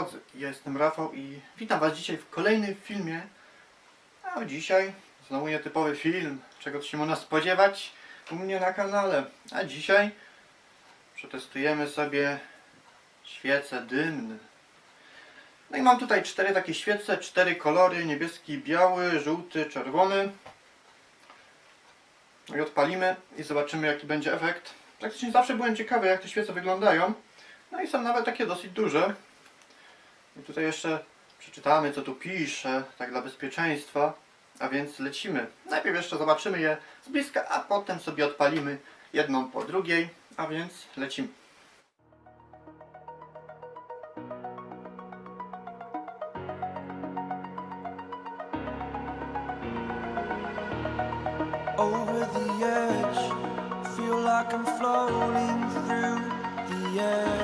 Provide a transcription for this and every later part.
drodzy, ja jestem Rafał i witam Was dzisiaj w kolejnym filmie. A dzisiaj znowu nietypowy film, czego się można spodziewać u mnie na kanale. A dzisiaj przetestujemy sobie świece dymne. No i mam tutaj cztery takie świece, cztery kolory, niebieski, biały, żółty, czerwony. No i odpalimy i zobaczymy jaki będzie efekt. Praktycznie zawsze byłem ciekawy jak te świece wyglądają. No i są nawet takie dosyć duże. I tutaj jeszcze przeczytamy co tu pisze, tak dla bezpieczeństwa. A więc lecimy. Najpierw jeszcze zobaczymy je z bliska, a potem sobie odpalimy jedną po drugiej. A więc lecimy. over the edge. Feel like I'm floating through the air.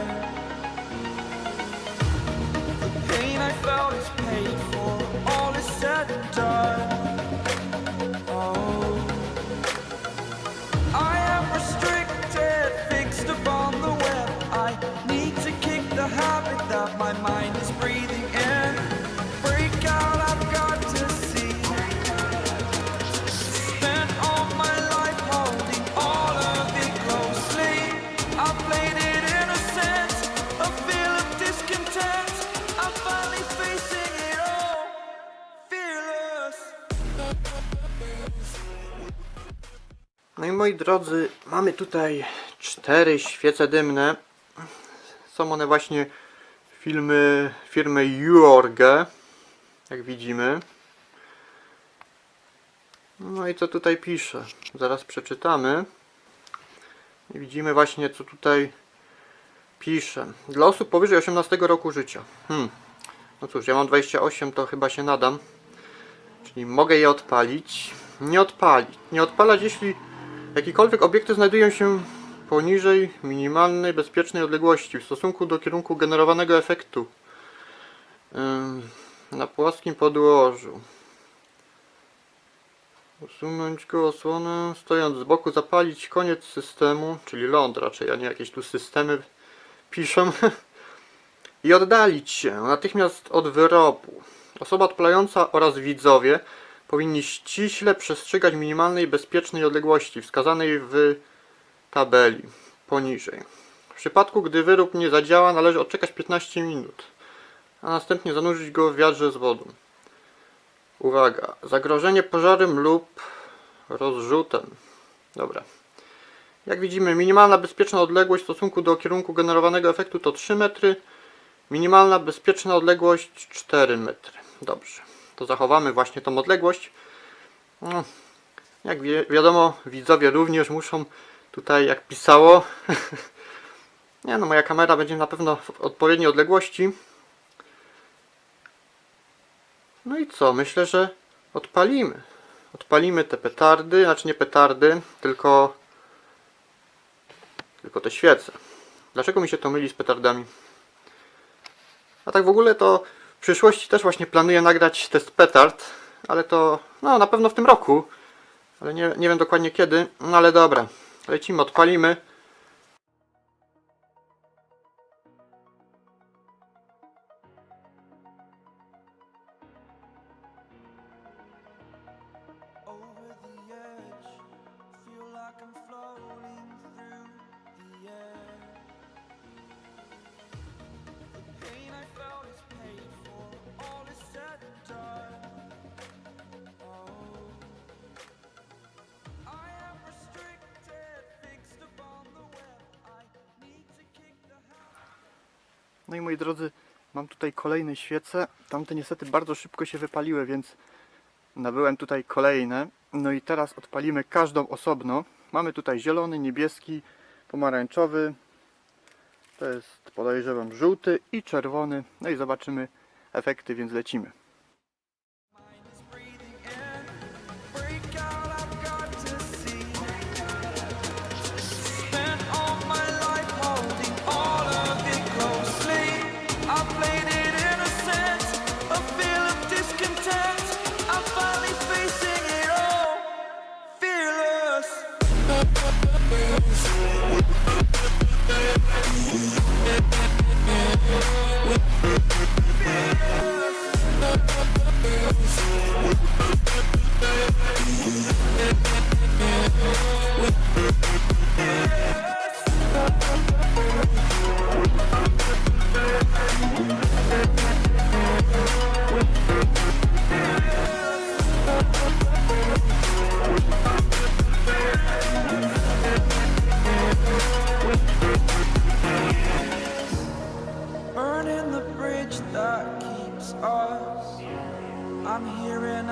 No i moi drodzy, mamy tutaj cztery świece dymne. Są one właśnie filmy firmy Jorge, jak widzimy. No i co tutaj pisze? Zaraz przeczytamy. I widzimy właśnie co tutaj pisze. Dla osób powyżej 18 roku życia. Hmm. No cóż, ja mam 28, to chyba się nadam. Czyli mogę je odpalić. Nie odpalić. Nie odpalać, jeśli Jakiekolwiek obiekty znajdują się poniżej minimalnej bezpiecznej odległości w stosunku do kierunku generowanego efektu na płaskim podłożu. Usunąć go osłonę, stojąc z boku, zapalić koniec systemu, czyli ląd raczej, a nie jakieś tu systemy piszą. I oddalić się natychmiast od wyrobu. Osoba odpalająca oraz widzowie powinni ściśle przestrzegać minimalnej bezpiecznej odległości wskazanej w tabeli poniżej. W przypadku, gdy wyrób nie zadziała, należy odczekać 15 minut, a następnie zanurzyć go w wiadrze z wodą. Uwaga, zagrożenie pożarem lub rozrzutem. Dobra. Jak widzimy, minimalna bezpieczna odległość w stosunku do kierunku generowanego efektu to 3 metry, minimalna bezpieczna odległość 4 metry. Dobrze to zachowamy właśnie tą odległość. No, jak wi wiadomo, widzowie również muszą tutaj, jak pisało, nie no, moja kamera będzie na pewno w odpowiedniej odległości. No i co? Myślę, że odpalimy. Odpalimy te petardy, znaczy nie petardy, tylko tylko te świece. Dlaczego mi się to myli z petardami? A tak w ogóle to w przyszłości też właśnie planuję nagrać test petard, ale to no na pewno w tym roku, ale nie, nie wiem dokładnie kiedy, no ale dobra, lecimy, odpalimy. No i moi drodzy, mam tutaj kolejne świece. Tamte niestety bardzo szybko się wypaliły, więc nabyłem tutaj kolejne. No i teraz odpalimy każdą osobno. Mamy tutaj zielony, niebieski, pomarańczowy. To jest podejrzewam żółty i czerwony. No i zobaczymy efekty, więc lecimy.